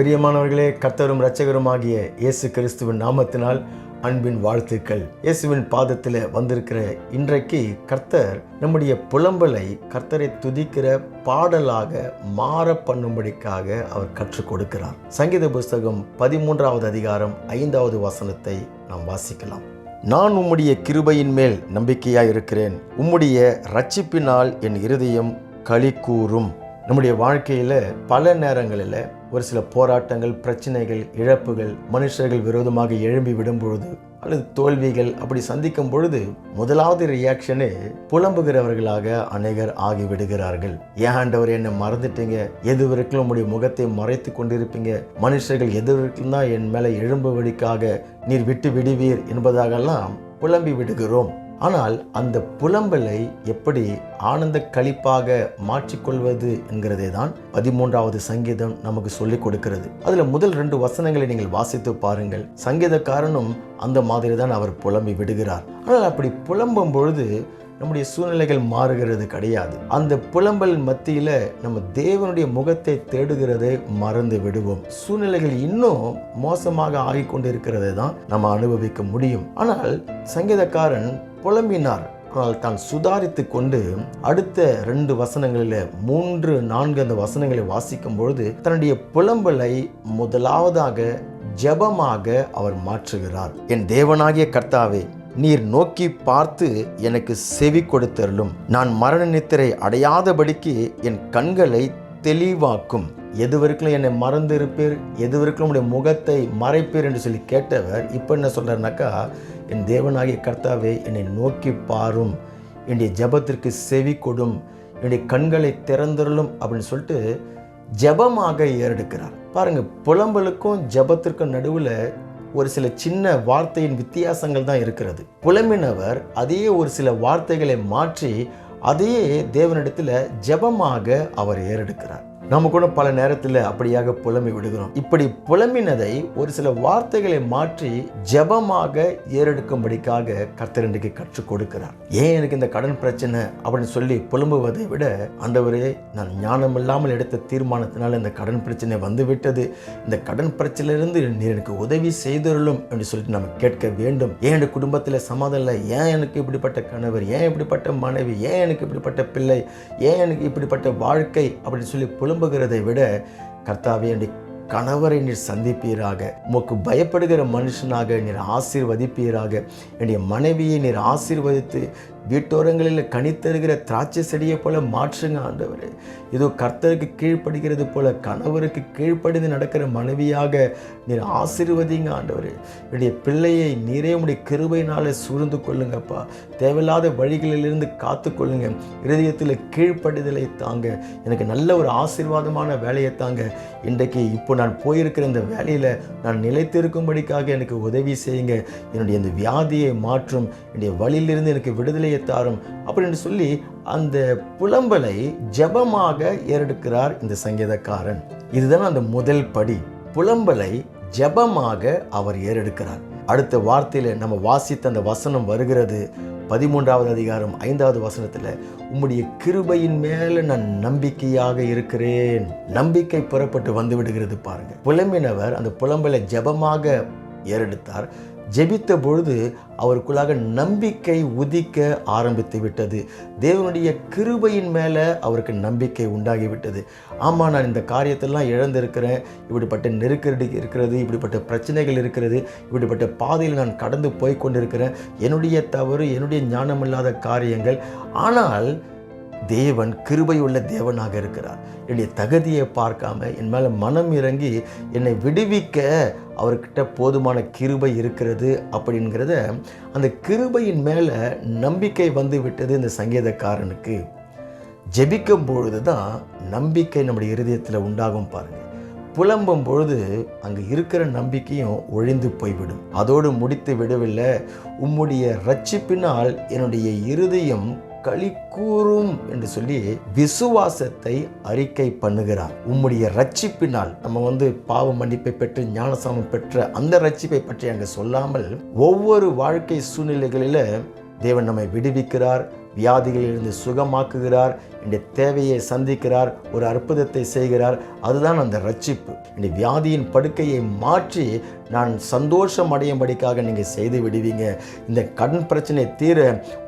பிரியமானவர்களே கர்த்தரும் இரட்சகருமாகிய இயேசு கிறிஸ்துவின் நாமத்தினால் அன்பின் வாழ்த்துக்கள். இயேசுவின் பாதத்தில் வந்திருக்கிற இன்றைக்கு கர்த்தர் நம்முடைய புலம்பலை கர்த்தரை துதிக்கிற பாடலாக மாற பண்ணும்படிக்காக அவர் கற்றுக் கொடுக்கிறார். சங்கீத புஸ்தகம் பதிமூன்றாவது அதிகாரம் ஐந்தாவது வசனத்தை நாம் வாசிக்கலாம். நான் உம்முடைய கிருபையின் மேல் நம்பிக்கையாக இருக்கிறேன் உம்முடைய ரட்சிப்பினால் என் இருதயம் களி கூறும். நம்முடைய வாழ்க்கையில் பல நேரங்களில் ஒரு சில போராட்டங்கள் பிரச்சனைகள் இழப்புகள் மனுஷர்கள் விரோதமாக எழும்பி விடும் பொழுது அல்லது தோல்விகள் அப்படி சந்திக்கும் பொழுது முதலாவது ரியாக்ஷனே புலம்புகிறவர்களாக அநேகர் ஆகிவிடுகிறார்கள். ஏன் ஆண்டவர் என்னை மறந்துட்டீங்க? எது வரைக்கும் உங்களுடைய முகத்தை மறைத்து கொண்டிருப்பீங்க? மனுஷர்கள் எது வரைக்கும் தான் என் மேலே எழும்புவடிக்காக நீர் விட்டு விடுவீர் என்பதாகலாம் புலம்பி விடுகிறோம். ஆனால் அந்த புலம்பலை எப்படி ஆனந்த களிப்பாக மாற்றிக்கொள்வது என்கிறதே தான் பதிமூன்றாவது சங்கீதம் நமக்கு சொல்லிக் கொடுக்கிறது. அதுல முதல் ரெண்டு வசனங்களை நீங்கள் வாசித்து பாருங்கள். சங்கீதக்காரனும் அந்த மாதிரி தான் அவர் புலம்பி விடுகிறார். ஆனால் அப்படி புலம்பும் பொழுது நம்முடைய சூழ்நிலைகள் மாறுகிறது கிடையாது. அந்த புலம்பல் மத்தியில் நம்ம தேவனுடைய முகத்தை தேடுகிறதை மறந்து விடுவோம். சூழ்நிலைகள் இன்னும் மோசமாக ஆகி கொண்டிருக்கிறதை தான் நம்ம அனுபவிக்க முடியும். ஆனால் சங்கீதக்காரன் புலம்பினார். ஆனால் தான் சுதாரித்து கொண்டு அடுத்த ரெண்டு வசனங்களில் மூன்று நான்கு அந்த வசனங்களை வாசிக்கும் பொழுது தன்னுடைய புலம்பலை முதலாவதாக ஜெபமாக அவர் மாற்றுகிறார். என் தேவனாகிய கர்த்தாவே நீர் நோக்கி பார்த்து எனக்கு செவி கொடுத்தருளும். நான் மரண நித்திரை அடையாதபடிக்கு என் கண்களை தெளிவாக்கும். எது வரைக்கும் என்னை மறந்து இருப்பீர் எது வரைக்கும் உடைய முகத்தை மறைப்பீர் என்று சொல்லி கேட்டவர் இப்போ என்ன சொல்கிறாருனாக்கா என் தேவனாகிய கர்த்தாவே என்னை நோக்கி பாரும். என்னுடைய ஜெபத்திற்கு செவி கொடும். என்னுடைய கண்களை திறந்தருளும் அப்படின்னு சொல்லிட்டு ஜெபமாக ஏறெடுக்கிறார். பாருங்கள் புலம்பலுக்கும் ஜெபத்திற்கும் நடுவில் ஒரு சில சின்ன வார்த்தையின் வித்தியாசங்கள் தான் இருக்கிறது. புலம்பினவர் அதையே ஒரு சில வார்த்தைகளை மாற்றி அதையே தேவனிடத்தில் ஜெபமாக அவர் ஏறெடுக்கிறார். நம்ம கூட பல நேரத்தில் அப்படியாக புலம்பி விடுகிறோம். இப்படி புலம்பினதை ஒரு சில வார்த்தைகளை மாற்றி ஜெபமாக ஏறெடுக்கும்படிக்காக கர்த்தரண்டுக்கு கற்றுக் கொடுக்கிறார். ஏன் எனக்கு இந்த கடன் பிரச்சனை அப்படின்னு சொல்லி புலம்புவதை விட ஆண்டவரே நான் ஞானம் இல்லாமல் எடுத்த தீர்மானத்தினால் இந்த கடன் பிரச்சனை வந்துவிட்டது. இந்த கடன் பிரச்சனையிலிருந்து நீர் எனக்கு உதவி செய்தருளும் என்று சொல்லிட்டு நம்ம கேட்க வேண்டும். ஏன் என் குடும்பத்தில் சமாதானம் இல்லை? ஏன் எனக்கு இப்படிப்பட்ட கணவர்? ஏன் இப்படிப்பட்ட மனைவி? ஏன் எனக்கு இப்படிப்பட்ட பிள்ளை? ஏன் எனக்கு இப்படிப்பட்ட வாழ்க்கை? அப்படின்னு சொல்லி விரும்புகிறதை விட கர்த்தாவே என்னுடைய கணவரை நீர் சந்திப்பீராக. உமக்கு பயப்படுகிற மனுஷனாக நீர் ஆசீர்வதிப்பீராக. என்னுடைய மனைவியை நீர் ஆசீர்வதித்து வீட்டோரங்களில் கனித்தருகிற திராட்சை செடியை போல மாற்றுங்க ஆண்டவர். இதோ கர்த்தருக்கு கீழ்ப்படுகிறது போல கணவருக்கு கீழ்ப்படிந்து நடக்கிற மனைவியாக நீர் ஆசீர்வதிங்க ஆண்டவர். என்னுடைய பிள்ளையை நீரே உடைய கிருபையினால சூழ்ந்து கொள்ளுங்கப்பா. தேவையில்லாத வழிகளிலிருந்து காத்து கொள்ளுங்க. இருதயத்தில் கீழ்ப்படுதலை தாங்க. எனக்கு நல்ல ஒரு ஆசீர்வாதமான வேலையை தாங்க. இன்றைக்கு இப்போ நான் போயிருக்கிற இந்த வேலையில் நான் நிலைத்திருக்கும்படிக்காக எனக்கு உதவி செய்யுங்க. என்னுடைய இந்த வியாதியை மாற்றும். என்னுடைய வழியிலிருந்து எனக்கு விடுதலை தாரும் அப்படின்னு சொல்லி அந்த புலம்பலை ஜெபமாக ஏறெடுக்கிறார் இந்த சங்கீதக்காரன். இதுதான் அந்த முதல் படி. புலம்பலை ஜெபமாக அவர் ஏறெடுக்கிறார். அடுத்த வார்த்தையில் நம்ம வாசித்த அந்த வசனம் வருகிறது. பதிமூன்றாவது அதிகாரம் ஐந்தாவது வசனத்தில் உம்முடைய கிருபையின் மேலே நான் நம்பிக்கையாக இருக்கிறேன். நம்பிக்கை புறப்பட்டு வந்து விடுகிறது பாருங்க. புலம்பினவர் அந்த புலம்பலை ஜெபமாக ஏறெடுத்தார். ஜெபித்த பொழுது அவருக்குள்ளாக நம்பிக்கை உதிக்க ஆரம்பித்து விட்டது. தேவனுடைய கிருபையின் மேலே அவருக்கு நம்பிக்கை உண்டாகிவிட்டது ஆமாம் நான் இந்த காரியத்தெல்லாம் இழந்திருக்கிறேன். இப்படிப்பட்ட நெருக்கடி இருக்கிறது இப்படிப்பட்ட பிரச்சனைகள் இருக்கிறது இப்படிப்பட்ட பாதையில் நான் கடந்து போய் கொண்டிருக்கிறேன். என்னுடைய தவறு என்னுடைய ஞானமில்லாத காரியங்கள். ஆனால் தேவன் கிருபையுள்ள தேவனாக இருக்கிறார். என்னுடைய தகுதியை பார்க்காம என் மேலே மனம் இறங்கி என்னை விடுவிக்க அவர்கிட்ட போதுமான கிருபை இருக்கிறது அப்படிங்கிறத அந்த கிருபையின் மேலே நம்பிக்கை வந்து விட்டது இந்த சங்கீதக்காரனுக்கு. ஜெபிக்கும் பொழுது தான் நம்பிக்கை நம்முடைய இருதயத்தில் உண்டாகும் பாருங்கள் புலம்பும் பொழுது அங்கே இருக்கிற நம்பிக்கையும் ஒழிந்து போய்விடும். அதோடு முடித்து விடவில்லை. உம்முடைய ரட்சிப்பினால் என்னுடைய இருதயம் களி கூறும் என்று சொல்லி விசுவாசத்தை அறிக்கை பண்ணுகிறார். உம்முடைய ரட்சிப்பினால் நம்ம வந்து பாவ மன்னிப்பை பெற்று ஞானசாமம் பெற்ற அந்த ரட்சிப்பை பற்றி அங்கே சொல்லாமல் ஒவ்வொரு வாழ்க்கை சூழ்நிலைகளில் தேவன் நம்மை விடுவிக்கிறார். வியாதிகளிலிருந்து சுகமாக்குகிறார் என்னுடைய தேவையை சந்திக்கிறார் ஒரு அற்புதத்தை செய்கிறார். அதுதான் அந்த ரட்சிப்பு. இந்த வியாதியின் படுக்கையை மாற்றி நான் சந்தோஷம் அடையும்படிக்காக நீங்கள் செய்து விடுவீங்க. இந்த கடன் பிரச்சனை தீர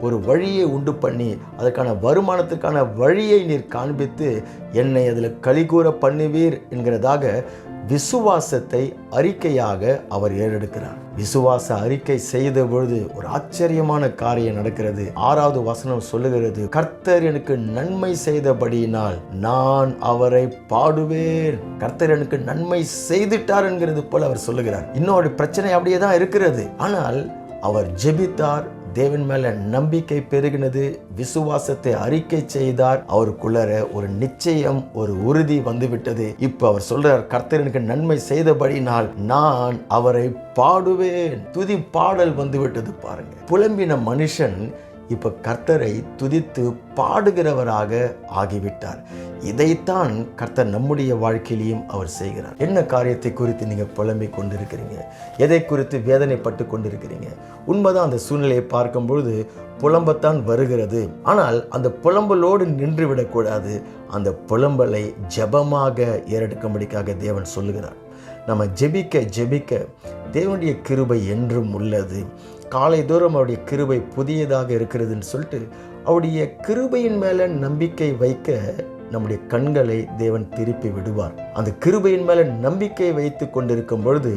ஒரு வழியை உண்டு பண்ணி அதற்கான வருமானத்துக்கான வழியை நீர் காண்பித்து என்னை அதில் கலிகூற பண்ணுவீர் என்கிறதாக விசுவாசத்தை அறிக்கையாக அவர் ஏறெடுக்கிறார். விசுவாச அறிக்கை செய்த பொழுது ஒரு ஆச்சரியமான காரியம் நடக்கிறது. ஆறாவது வசனம் சொல்லுகிறது கர்த்தர் எனக்கு நன்மை செய்தபடியினால் நான் அவரை பாடுவேன். கர்த்தர் எனக்கு நன்மை செய்துட்டார் என்கிறது போல அவர் சொல்லுகிறார். இன்னொரு பிரச்சனை அப்படியே தான் இருக்கிறது. ஆனால் அவர் ஜெபித்தார் தேவன் மேல நம்பிக்கை பெருகினது விசுவாசத்தை அறிக்கை செய்தார். அவருக்குள்ளர ஒரு நிச்சயம் ஒரு உறுதி வந்துவிட்டது. இப்போ அவர் சொல்றார் கர்த்தரனுக்கு நன்மை செய்தபடினால் நான் அவரை பாடுவேன். துதி பாடல் வந்துவிட்டது பாருங்க. புலம்பின மனுஷன் இப்போ கர்த்தரை துதித்து பாடுகிறவராக ஆகிவிட்டார். இதைத்தான் கர்த்தர் நம்முடைய வாழ்க்கையிலையும் அவர் செய்கிறார். என்ன காரியத்தை குறித்து நீங்கள் புலம்பிக் கொண்டிருக்கிறீங்க? எதை குறித்து வேதனைப்பட்டு கொண்டிருக்கிறீங்க? உண்மைதான் அந்த சூழ்நிலையை பார்க்கும்பொழுது புலம்பத்தான் வருகிறது. ஆனால் அந்த புலம்பலோடு நின்று விடக்கூடாது அந்த புலம்பலை ஜெபமாக ஏறெடுக்கும்படிக்காக தேவன் சொல்லுகிறார். நம்ம ஜெபிக்க ஜெபிக்க தேவனுடைய கிருபை என்றும் உள்ளது. காலை தூரம் அவருடைய கிருபை புதியதாக இருக்கிறதுன்னு சொல்லிட்டு அவருடைய கிருபையின் மேலே நம்பிக்கை வைக்க நம்முடைய கண்களை தேவன் திருப்பி விடுவார். அந்த கிருபையின் மேலே நம்பிக்கை வைத்து கொண்டிருக்கும் பொழுது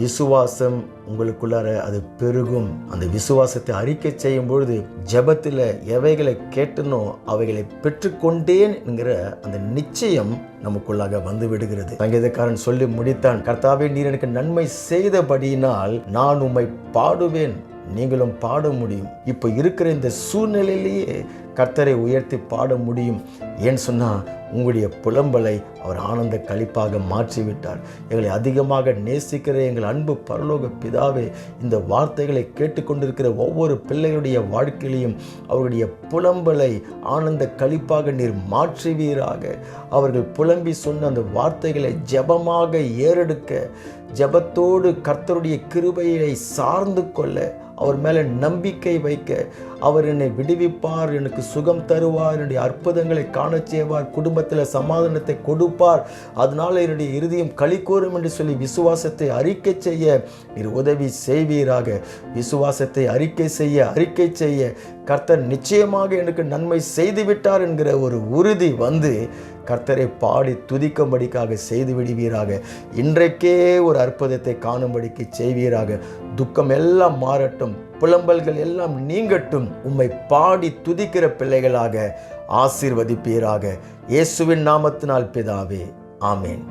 விசுவாசம் உங்களுக்குள்ளார அது பெருகும். அந்த விசுவாசத்தை அறிக்கை செய்யும் பொழுது ஜெபத்தில் எவைகளை கேட்டனோ அவைகளை பெற்றுக்கொண்டேன் என்கிற அந்த நிச்சயம் நமக்குள்ளாக வந்து விடுகிறது சங்கீதக்காரன் சொல்லி முடித்தான் கர்த்தாவே நீர் எனக்கு நன்மை செய்தபடியினால் நான் உம்மை பாடுவேன். நீங்களும் பாட முடியும். இப்போ இருக்கிற இந்த சூழ்நிலையிலேயே கர்த்தரை உயர்த்தி பாட முடியும். ஏன்னு சொன்னால் உங்களுடைய புலம்பலை அவர் ஆனந்த கழிப்பாக மாற்றிவிட்டார். எங்களை அதிகமாக நேசிக்கிற எங்கள் அன்பு பரலோக பிதாவே இந்த வார்த்தைகளை கேட்டுக்கொண்டிருக்கிற ஒவ்வொரு பிள்ளைகளுடைய வாழ்க்கையிலையும் அவருடைய புலம்பலை ஆனந்த கழிப்பாக நீர் மாற்றுவீராக. அவர்கள் புலம்பி சொன்ன அந்த வார்த்தைகளை ஜெபமாக ஏறெடுக்க ஜெபத்தோடு கர்த்தருடைய கிருபையை சார்ந்து கொள்ள அவர் மேலே நம்பிக்கை வைக்க அவர் என்னை விடுவிப்பார் எனக்கு சுகம் தருவார் என்னுடைய அற்புதங்களை காணச் செய்வார் குடும்பத்தில் சமாதானத்தை கொடுப்பார். அதனால் என்னுடைய இருதயம் களி கூறும் என்று சொல்லி விசுவாசத்தை அறிக்கை செய்ய நீர் உதவி செய்வீராக. விசுவாசத்தை அறிக்கை செய்ய அறிக்கை செய்ய கர்த்தர் நிச்சயமாக எனக்கு நன்மை செய்துவிட்டார் என்கிற ஒரு உறுதி வந்து கர்த்தரை பாடி துதிக்கும்படிக்காக செய்து விடுவீராக. இன்றைக்கே ஒரு அற்புதத்தை காணும்படிக்கு செய்வீராக. துக்கம் எல்லாம் மாறட்டும் புலம்பல்கள் எல்லாம் நீங்கட்டும் உம்மை பாடி துதிக்கிற பிள்ளைகளாக ஆசீர்வதிப்பீராக. இயேசுவின் நாமத்தினால் பிதாவே ஆமேன்.